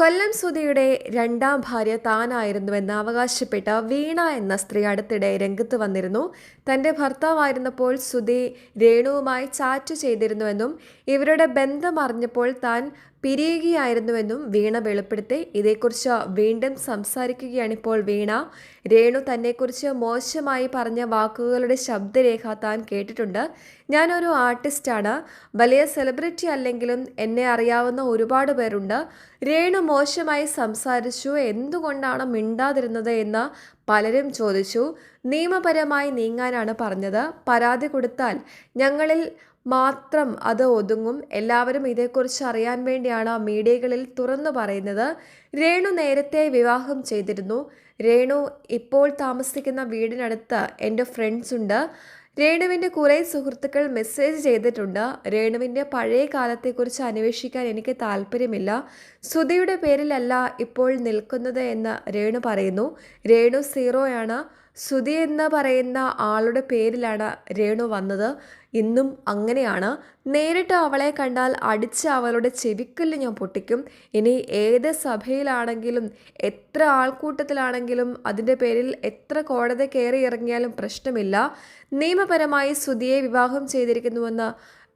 കൊല്ലം സുധിയുടെ രണ്ടാം ഭാര്യ താനായിരുന്നുവെന്ന് അവകാശപ്പെട്ട വീണ എന്ന സ്ത്രീ അടുത്തിടെ രംഗത്ത് വന്നിരുന്നു. തന്റെ ഭർത്താവായിരുന്നപ്പോൾ സുധി രേണുവുമായി ചാറ്റ് ചെയ്തിരുന്നുവെന്നും ഇവരുടെ ബന്ധം അറിഞ്ഞപ്പോൾ താൻ പിരിയുകയായിരുന്നുവെന്നും വീണ വെളിപ്പെടുത്തി. ഇതേക്കുറിച്ച് വീണ്ടും സംസാരിക്കുകയാണിപ്പോൾ വീണ. രേണു തന്നെക്കുറിച്ച് മോശമായി പറഞ്ഞ വാക്കുകളുടെ ശബ്ദരേഖ താൻ കേട്ടിട്ടുണ്ട്. ഞാനൊരു ആർട്ടിസ്റ്റാണ്. വലിയ സെലിബ്രിറ്റി അല്ലെങ്കിലും എന്നെ അറിയാവുന്ന ഒരുപാട് പേരുണ്ട്. രേണു മോശമായി സംസാരിച്ചു. എന്തുകൊണ്ടാണ് മിണ്ടാതിരുന്നത് എന്ന് പലരും ചോദിച്ചു. നിയമപരമായി നീങ്ങാനാണ് പറഞ്ഞത്. പരാതി കൊടുത്താൽ ഞങ്ങളിൽ മാത്രം അത് ഒതുങ്ങും. എല്ലാവരും ഇതേക്കുറിച്ച് അറിയാൻ വേണ്ടിയാണ് മീഡിയകളിൽ തുറന്നു പറയുന്നത്. രേണു നേരത്തെ വിവാഹം ചെയ്തിരുന്നു. രേണു ഇപ്പോൾ താമസിക്കുന്ന വീടിനടുത്ത് എന്റെ ഫ്രണ്ട്സ് ഉണ്ട്. രേണുവിന്റെ കുറേ സുഹൃത്തുക്കൾ മെസ്സേജ് ചെയ്തിട്ടുണ്ട്. രേണുവിന്റെ പഴയ കാലത്തെക്കുറിച്ച് അന്വേഷിക്കാൻ എനിക്ക് താല്പര്യമില്ല. സുധിയുടെ പേരിലല്ല ഇപ്പോൾ നിൽക്കുന്നത് എന്ന് രേണു പറയുന്നു. രേണു സീറോയാണ്. സുധി എന്ന് പറയുന്ന ആളുടെ പേരിലാണ് രേണു വന്നത്. ഇന്നും അങ്ങനെയാണ്. നേരിട്ട് അവളെ കണ്ടാൽ അടിച്ച് അവളുടെ ചെവിക്കല്ല് ഞാൻ പൊട്ടിക്കും. ഇനി ഏത് സഭയിലാണെങ്കിലും എത്ര ആൾക്കൂട്ടത്തിലാണെങ്കിലും അതിന്റെ പേരിൽ എത്ര കോടതി കയറി ഇറങ്ങിയാലും പ്രശ്നമില്ല. നിയമപരമായി സുധിയെ വിവാഹം ചെയ്തിരിക്കുന്നുവെന്ന്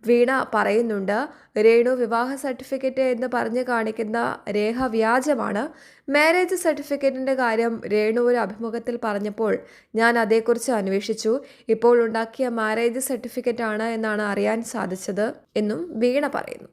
വീണ പറയുന്നുണ്ട് രേണു വിവാഹ സർട്ടിഫിക്കറ്റ് എന്ന് പറഞ്ഞ് കാണിക്കുന്ന രേഖ വ്യാജമാണ്. മാരേജ് സർട്ടിഫിക്കറ്റിന്റെ കാര്യം രേണു ഒരു അഭിമുഖത്തിൽ പറഞ്ഞപ്പോൾ ഞാൻ അതേക്കുറിച്ച് അന്വേഷിച്ചു. ഇപ്പോൾ ഉണ്ടാക്കിയ മാരേജ് സർട്ടിഫിക്കറ്റ് ആണ് എന്നാണ് അറിയാൻ സാധിച്ചത് എന്നും വീണ പറയുന്നു.